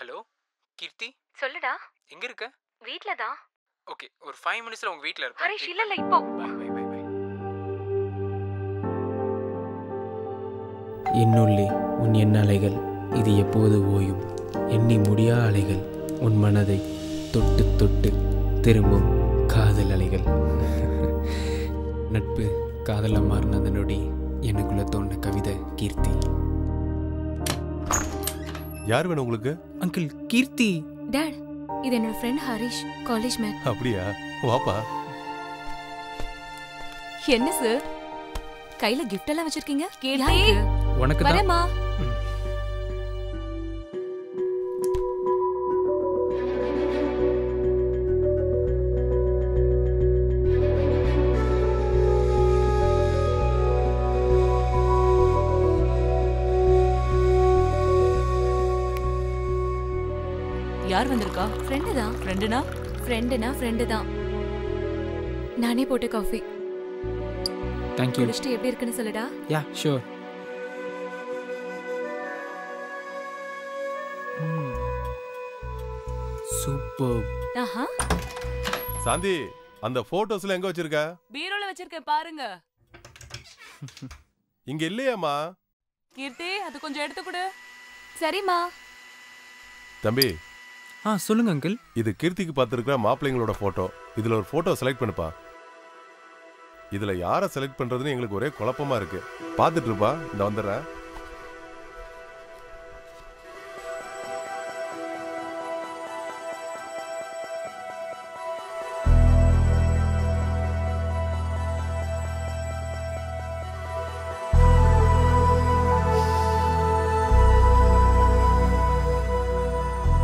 Hello கீர்த்தி? சொல்லுடா. எங்க இருக்க? வீட்ல தான் ஓகே ஒரு ஃபைவ் மினிட்ஸ்ல உங்க வீட்ல இருப்பேன். ஹரிஷ் இல்ல இல்ல இப்போ. பை பை பை பை என்னுள்ளே உன் எண்ண அலைகள். இது எப்போது ஓயும்? எண்ணி முடியா அலைகள். உன் மனதை தொட்டு தொட்டு திரும்பும் காதல் அலைகள். நட்பு காதலாக மாறின அந்த நொடி எனக்குள்ள தோன்ற கவிதை கீர்த்தி. யார் வேணும் உங்களுக்கு? அங்கிள் கீர்த்தி. டாட் இது என்னோட ஃப்ரெண்ட் ஹரிஷ் காலேஜ் மேட் அப்படியா? வாப்பா. என்ன சார் கையில கிஃப்ட் எல்லாம் வச்சிருக்கீங்க? கீர்த்தி. உனக்கு தான். யார் வந்திருக்கா? ஃப்ரெண்டு தான். ஃப்ரெண்டுனா ஃப்ரெண்டுனா ஃப்ரெண்டு தான். நானே போட்ட காஃபி தேங்க்யூ குடிச்சிட்டு எப்படி இருக்குன்னு சொல்லுடா. யா ஷோர் சூப்பர் ஆஹா. சாந்தி அந்த போட்டோஸ்ல எங்க வச்சிருக்க? பீரோல வச்சிருக்கேன் பாருங்க. இங்க இல்லையாம்மா. கீர்த்தி அது கொஞ்சம் எடுத்து கொடு. சரிம்மா. தம்பி ஆ சொல்லுங்க அங்கிள் இது கீர்த்திக்கு பார்த்துருக்கிற மாப்பிள்ளைங்களோட போட்டோ இதுல ஒரு போட்டோ செலக்ட் பண்ணுப்பா. இதுல யாரை செலக்ட் பண்றதுன்னு எங்களுக்கு ஒரே குழப்பமா இருக்கு. பார்த்துட்டு இருப்பா. இந்த வந்துடுறேன்.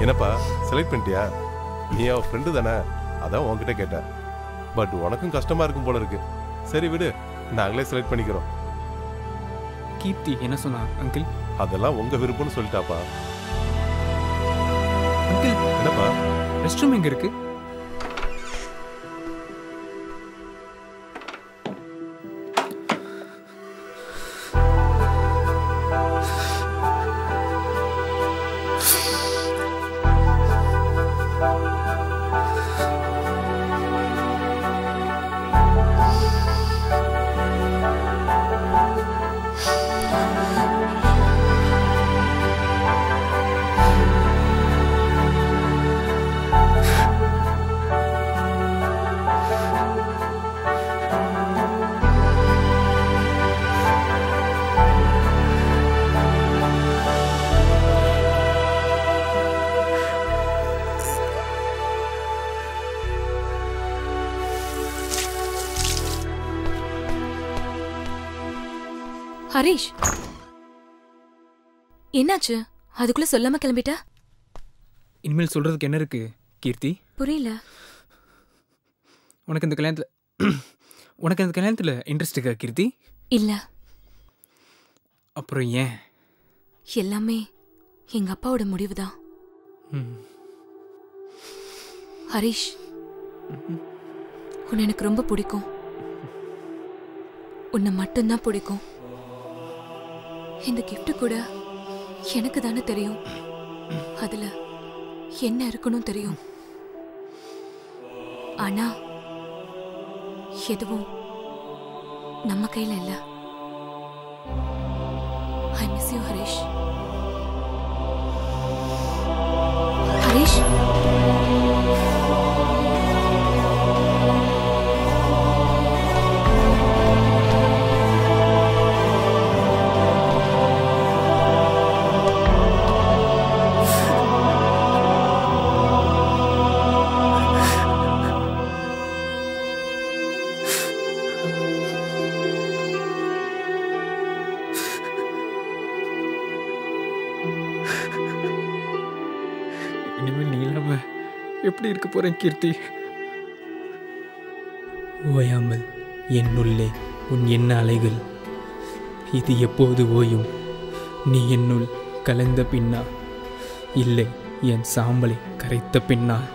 என்னப்பா செலக்ட் பண்ணிட்டியா? நீ அவ ஃப்ரெண்டு தானே? அதான் உன்கிட்ட கேட்டேன். பட் உனக்கும் கஷ்டமா இருக்கும் போல இருக்கு. சரி விடு நாங்களே செலக்ட் பண்ணிக்கிறோம். கீர்த்தி என்ன சொன்னா அங்கிள் அதெல்லாம் உங்க விருப்பம்னு சொல்லிட்டாப்பா. அங்கிள் என்னப்பா? ரெஸ்ட் ரூம் எங்க இருக்கு? ஹரிஷ். என்னாச்சு? அதுக்குள்ள சொல்லாம கிளம்பிட்ட? இனிமேல் சொல்றதுக்கு என்ன இருக்கு கீர்த்தி? புரியல. உனக்கு இந்த கல்யாணத்துல உனக்கு இந்த கல்யாணத்துல இன்ட்ரெஸ்ட் இருக்கா கீர்த்தி? இல்ல. அப்புறம் ஏன்? எல்லாமே எங்க அப்பாவோட முடிவுதான். ம். ஹரிஷ் உன்னை எனக்கு ரொம்ப பிடிக்கும். உன்னை மட்டும்தான் பிடிக்கும். இந்த கிஃப்ட் கூட எனக்கு தானே தெரியும். அதுல என்ன இருக்கணும் தெரியும். ஆனா எதுவும் நம்ம கையில இல்ல. I miss you Harish Harish எப்படி இருக்க போகிறேன் கீர்த்தி? ஓயாமல் என்னுள்ளே உன் எண்ண அலைகள். இது எப்போது ஓயும்? நீ என்னுள் கலந்த பின்னா? இல்லை என் சாம்பலை கரைத்த பின்னால்